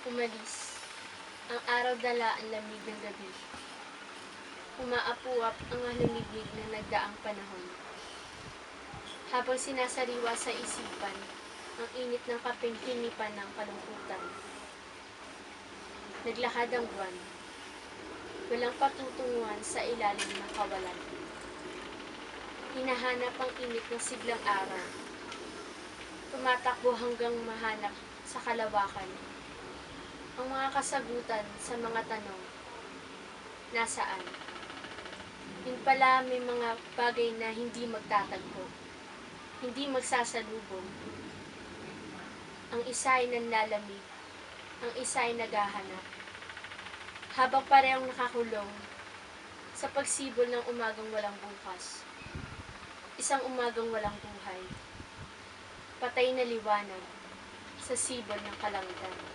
Umalis. Ang araw dala ang lamig ng gabi. Umaapuap ang halamiglig ng nagdaang panahon. Habang sinasariwa sa isipan ang init ng kaping hinipan ng kalungkutan. Naglakad ang buwan. Walang patutunguhan sa ilalim ng kawalan. Hinahanap ang init ng siglang araw. Tumatakbo hanggang mahanap sa kalawakan ang mga kasagutan sa mga tanong, nasaan? Yun pala may mga bagay na hindi magtatagpo, hindi magsasalubong. Ang isa ay nanlalamig, ang isa ay naghahanap. Habang parehong nakakulong sa pagsibol ng umagang walang bukas, isang umagang walang buhay, patay na liwanag sa sibol ng kalangitan.